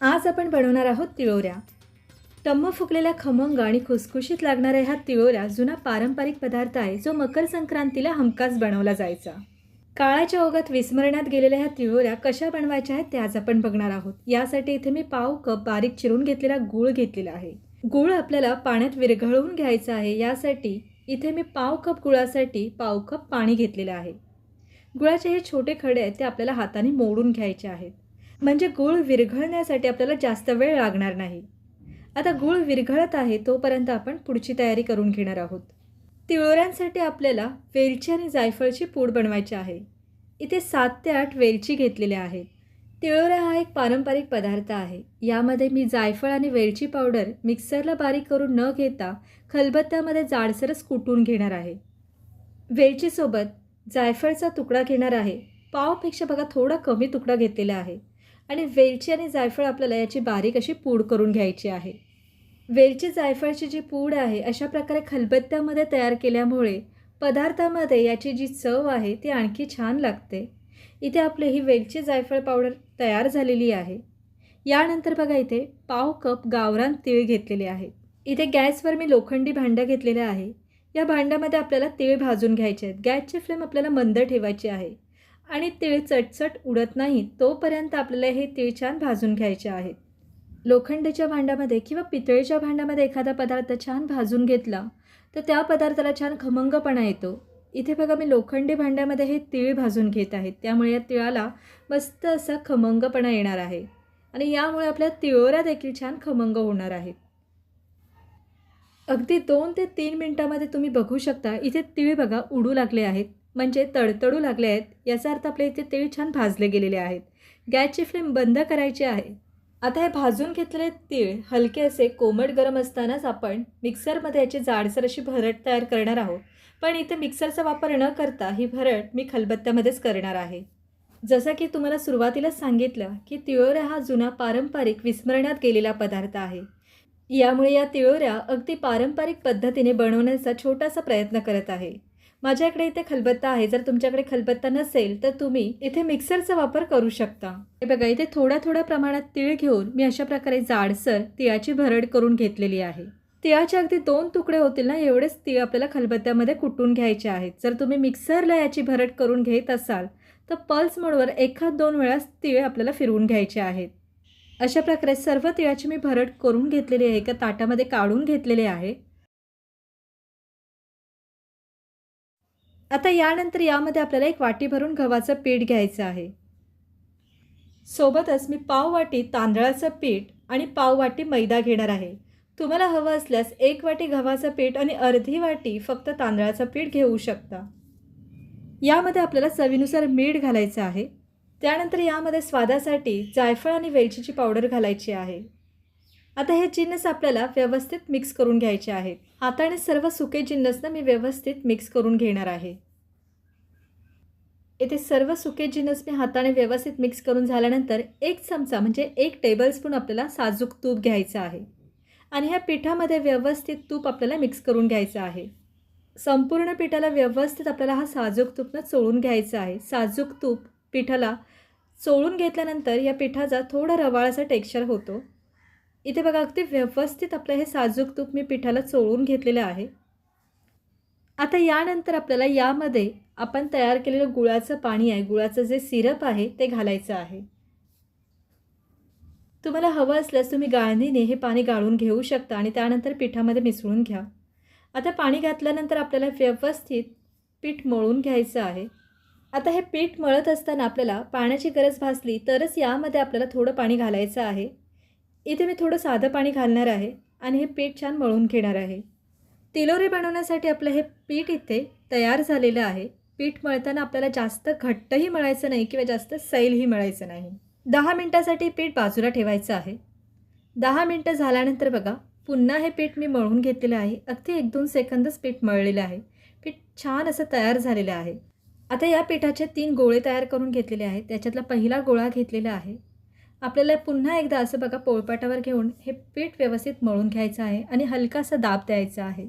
आज आपण बनवणार आहोत तिळोऱ्या. टम्म फुकलेल्या खमंग आणि खुसखुशीत लागणाऱ्या ह्या तिळोऱ्या जुना पारंपरिक पदार्थ आहे जो मकर संक्रांतीला हमखास बनवला जायचा. काळाच्या ओघात विस्मरणात गेलेल्या ह्या तिळोऱ्या कशा बनवायच्या आहेत ते आज आपण बघणार आहोत. यासाठी इथे मी पाव कप बारीक चिरून घेतलेला गूळ घेतलेला आहे. गूळ आपल्याला पाण्यात विरघळवून घ्यायचा आहे यासाठी इथे मी पाव कप गुळासाठी पाव कप पाणी घेतलेलं आहे. गुळाचे हे छोटे खडे आहेत ते आपल्याला हाताने मोडून घ्यायचे आहेत. म्हणजे गूळ विरघळण्यासाठी आपल्याला जास्त वेळ लागणार नाही. आता गूळ विरघळत आहे तोपर्यंत आपण पुढची तयारी करून घेणार आहोत. तिळोऱ्यांसाठी आपल्याला वेलची आणि जायफळची पूड बनवायची आहे. इथे सात ते आठ वेलची घेतलेल्या आहेत तिळोऱ्या हा एक पारंपरिक पदार्थ आहे. यामध्ये मी जायफळ आणि वेलची पावडर मिक्सरला बारीक करून न घेता खलबत्त्यामध्ये जाडसरच कुटून घेणार आहे. वेलचीसोबत जायफळचा तुकडा घेणार आहे. पावपेक्षा बघा थोडा कमी तुकडा घेतलेला आहे. आणि वेलची आणि जायफळ आपल्याला याची बारीक अशी पूड करून घ्यायची आहे. वेलची जायफळची जी पूड आहे अशा प्रकारे खलबत्त्यामध्ये तयार केल्यामुळे पदार्थामध्ये याची जी चव आहे ती आणखी छान लागते. इथे आपली ही वेलची जायफळ पावडर तयार झालेली आहे. यानंतर बघा इथे पाव कप गावरान तीळ घेतलेले आहे. इथे गॅसवर मी लोखंडी भांडं घेतलेलं आहे. या भांड्यामध्ये आपल्याला तीळ भाजून घ्यायचे आहेत. गॅसची फ्लेम आपल्याला मंद ठेवायची आहे. आणि तीळ चटचट उडत नाही तोपर्यंत आपल्याला हे तीळ छान भाजून घ्यायचे आहेत लोखंडाच्या भांड्यामध्ये किंवा पितळेच्या भांड्यामध्ये एखादा पदार्थ छान भाजून घेतला तर त्या पदार्थाला छान खमंगपणा येतो. इथे बघा मी लोखंडी भांड्यामध्ये हे तीळ भाजून घेत आहेत त्यामुळे या तिळाला मस्त असा खमंगपणा येणार आहे. आणि यामुळे आपल्या तिळोऱ्या देखील छान खमंग होणार आहेत अगदी दोन ते तीन मिनटामध्ये तुम्ही बघू शकता इथे तिळ बघा उडू लागले आहेत. म्हणजे तडतडू लागले आहेत याचा अर्थ आपल्या इथे तीळ छान भाजले गेलेले आहेत. गॅसची फ्लेम बंद करायची आहे. आता हे भाजून घेतलेले तीळ हलके असे कोमट गरम असतानाच आपण मिक्सरमध्ये याची जाडसर अशी भरट तयार करणार आहोत. पण इथे मिक्सरचा वापर न करता ही भरट मी खलबत्त्यामध्येच करणार आहे. जसं की तुम्हाला सुरुवातीलाच सांगितलं की तिळोऱ्या हा जुना पारंपरिक विस्मरणात गेलेला पदार्थ आहे. यामुळे या तिळोऱ्या अगदी पारंपरिक पद्धतीने बनवण्याचा छोटासा प्रयत्न करत आहे. माझ्याकडे इथे खलबत्ता आहे. जर तुमच्याकडे खलबत्ता नसेल तर तुम्ही इथे मिक्सरचा वापर करू शकता. हे बघा इथे थोड्या थोड्या प्रमाणात तीळ घेऊन मी अशा प्रकारे जाडसर तिळाची भरड करून घेतलेली आहे. तिळाचे अगदी दोन तुकडे होतील ना एवढेच तीळ आपल्याला खलबत्त्यामध्ये कुटून घ्यायचे आहेत. जर तुम्ही मिक्सरला याची भरट करून घेत असाल तर पल्स मोडवर एखाद दोन वेळा तीळ आपल्याला फिरवून घ्यायचे आहेत. अशा प्रकारे सर्व तिळाची मी भरट करून घेतलेली आहे एका ताटामध्ये काढून घेतलेले आहे. आता यानंतर यामध्ये आपल्याला एक वाटी भरून गव्हाचं पीठ घ्यायचं आहे. सोबतच मी पाव वाटी तांदळाचं पीठ आणि पाव वाटी मैदा घेणार आहे. तुम्हाला हवं असल्यास एक वाटी गव्हाचं पीठ आणि अर्धी वाटी फक्त तांदळाचं पीठ घेऊ शकता. यामध्ये आपल्याला चवीनुसार मीठ घालायचं आहे. त्यानंतर यामध्ये स्वादासाठी जायफळ आणि वेलचीची पावडर घालायची आहे. आता हे जिन्नस आपल्याला व्यवस्थित मिक्स करून घ्यायचे आहेत हाताने सर्व सुके जिन्नसना मी व्यवस्थित मिक्स करून घेणार आहे. येथे सर्व सुके जिन्नस मी हाताने व्यवस्थित मिक्स करून झाल्यानंतर एक चमचा म्हणजे एक टेबलस्पून आपल्याला साजूक तूप घ्यायचं आहे. आणि ह्या पिठामध्ये व्यवस्थित तूप आपल्याला मिक्स करून घ्यायचं आहे. संपूर्ण पिठाला व्यवस्थित आपल्याला हा साजूक तूपनं चोळून घ्यायचं आहे. साजूक तूप पिठाला चोळून घेतल्यानंतर या पिठाचा थोडा रवाळाचा टेक्स्चर होतो. इथे बघा अगदी व्यवस्थित आपलं हे साजूक तूप मी पिठाला चोळून घेतलेलं आहे. आता यानंतर आपल्याला यामध्ये आपण तयार केलेलं गुळाचं पाणी आहे. गुळाचं जे सिरप आहे ते घालायचं आहे. तुम्हाला हवं असल्यास तुम्ही गाळणीने हे पाणी गाळून घेऊ शकता आणि त्यानंतर पिठामध्ये मिसळून घ्या. आता पाणी घातल्यानंतर आपल्याला व्यवस्थित पीठ मळून घ्यायचं आहे. आता हे पीठ मळत असताना आपल्याला पाण्याची गरज भासली तरच यामध्ये आपल्याला थोडं पाणी घालायचं आहे. इथे मी थोडं साधं पाणी घालणार आहे आणि हे पीठ छान मळून घेणार आहे. तिलोरे बनवण्यासाठी आपलं हे पीठ इथे तयार झालेलं आहे. पीठ मळताना आपल्याला जास्त घट्टही मळायचं नाही किंवा जास्त सैलही मळायचं नाही. दहा मिनटासाठी पीठ बाजूला ठेवायचं आहे. दहा मिनटं झाल्यानंतर बघा पुन्हा हे पीठ मी मळून घेतलेलं आहे. अगदी एक दोन सेकंदच पीठ मळलेलं आहे. पीठ छान असं तयार झालेलं आहे. आता या पिठाचे तीन गोळे तयार करून घेतलेले आहेत. त्याच्यातला पहिला गोळा घेतलेला आहे. आपल्याला पुन्हा एकदा असं बघा पोळपाटावर घेऊन हे पीठ व्यवस्थित मळून घ्यायचं आहे आणि हलकासा दाब द्यायचा आहे.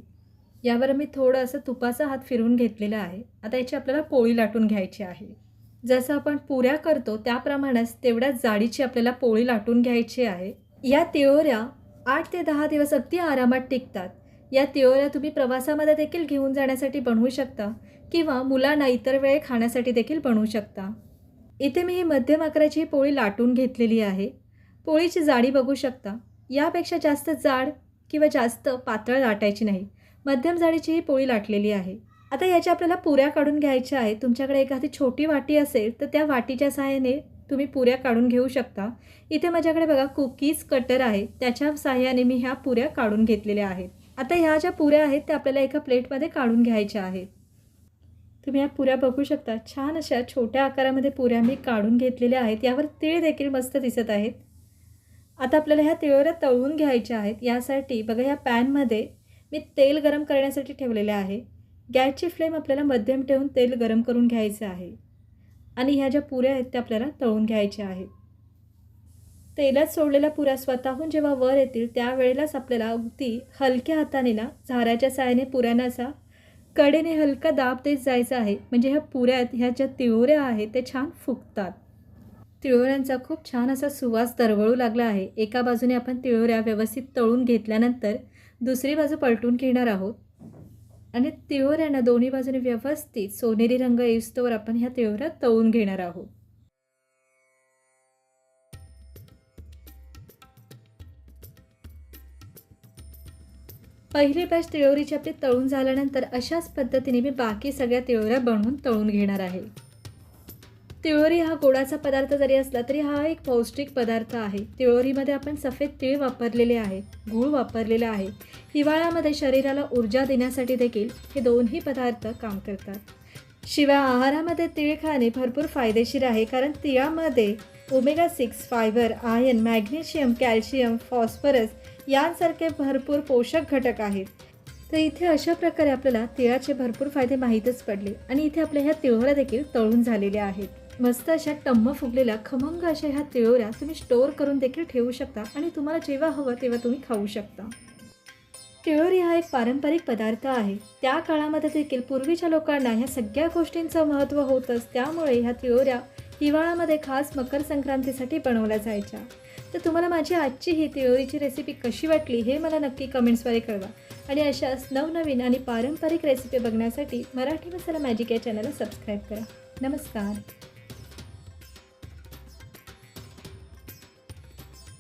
यावर मी थोडं असं तुपाचा हात फिरवून घेतलेला आहे. आता याची आपल्याला पोळी लाटून घ्यायची आहे. जसं आपण पुऱ्या करतो त्याप्रमाणेच तेवढ्याच जाडीची आपल्याला पोळी लाटून घ्यायची आहे. या तिळोऱ्या आठ ते दहा दिवस अगदी आरामात टिकतात. या तिळोऱ्या तुम्ही प्रवासामध्ये देखील घेऊन जाण्यासाठी बनवू शकता किंवा मुलांना इतर वेळे खाण्यासाठी देखील बनवू शकता. इथे मी ही मध्यम आकाराची पोळी लाटून घेतलेली आहे. पोळीची जाडी बघू शकता. यापेक्षा जास्त जाड किंवा जास्त पातळ लाटायची नाही. मध्यम जाडीची ही पोळी लाटलेली आहे. आता याच्या आपल्याला पुऱ्या काढून घ्यायच्या आहेत. तुमच्याकडे एखादी छोटी वाटी असेल तर त्या वाटीच्या सहाय्याने तुम्ही पुऱ्या काढून घेऊ शकता. इथे माझ्याकडे बघा कुकीज कटर आहे. त्याच्या सहाय्याने मी ह्या पुऱ्या काढून घेतलेल्या आहेत. आता ह्या ज्या पुऱ्या आहेत त्या आपल्याला एका प्लेटमध्ये काढून घ्यायच्या आहेत. तुम्ही या पुऱ्या बघू शकता. छान अशा छोट्या आकारामध्ये पुऱ्या मी काढून घेतलेल्या आहेत. यावर तीळ देखील मस्त दिसत आहेत. आता आपल्याला ह्या तिळोऱ्या तळून घ्यायच्या आहेत. यासाठी बघा ह्या पॅनमध्ये मी तेल गरम करण्यासाठी ठेवलेले आहे. गॅसची फ्लेम आपल्याला मध्यम ठेवून तेल गरम करून घ्यायचं आहे. आणि ह्या ज्या पुऱ्या आहेत त्या आपल्याला तळून घ्यायच्या आहेत. तेलात सोडलेल्या पुऱ्या स्वतःहून जेव्हा वर येतील त्यावेळेलाच आपल्याला अगदी हलक्या हाताने ना झाऱ्याच्या साहाय्याने पुऱ्यांना असा कडेने हलका दाब देत जायचं आहे. म्हणजे ह्या पुऱ्यात ह्या ज्या तिळोऱ्या आहेत ते छान फुगतात. तिळोऱ्यांचा खूप छान असा सुवास दरवळू लागला आहे. एका बाजूने आपण तिळोऱ्या व्यवस्थित तळून घेतल्यानंतर दुसरी बाजू पलटून घेणार आहोत. आणि तिळोऱ्यांना दोन्ही बाजूने व्यवस्थित सोनेरी रंग येऊस्तोवर आपण ह्या तिळोऱ्या तळून घेणार आहोत. पहिली बॅच तिळोरीची आपली तळून झाल्यानंतर अशाच पद्धतीने मी बाकी सगळ्या तिळोऱ्या बनवून तळून घेणार आहे. तिळोरी हा गोडाचा पदार्थ जरी असला तरी हा एक पौष्टिक पदार्थ आहे. तिळोरीमध्ये आपण सफेद तीळ वापरलेले आहे गूळ वापरलेला आहे. हिवाळ्यामध्ये शरीराला ऊर्जा देण्यासाठी देखील हे दोन्ही पदार्थ काम करतात. शिवाय आहारामध्ये तिळ खाणे भरपूर फायदेशीर आहे कारण तिळामध्ये omega six fibre iron magnesium calcium phosphorus यांसारखे भरपूर पोषक घटक आहेत. तर इथे अशा प्रकारे आपल्याला तिळाचे भरपूर फायदे माहीतच पडले आणि इथे आपल्या ह्या तिळोऱ्या देखील तळून झालेल्या आहेत. मस्त अशा टम्म फुगलेल्या खमंग अशा ह्या तिळोऱ्या तुम्ही स्टोअर करून देखील ठेवू शकता आणि तुम्हाला जेव्हा हवं तेव्हा तुम्ही खाऊ शकता. तिळोरी हा एक पारंपरिक पदार्थ आहे. त्या काळामध्ये देखील पूर्वीच्या लोकांना ह्या सगळ्या गोष्टींचं महत्त्व होतंच. त्यामुळे ह्या तिळोऱ्या हिवाळ्यामध्ये खास मकर संक्रांतीसाठी बनवल्या जायच्या. तर तुम्हाला माझी आजची ही तिळोरीची रेसिपी कशी वाटली हे मला नक्की कमेंट्सद्वारे कळवा. आणि अशाच नवनवीन आणि पारंपरिक रेसिपी बघण्यासाठी मराठी मसाला मॅजिक या चॅनलला सबस्क्राईब करा. नमस्कार.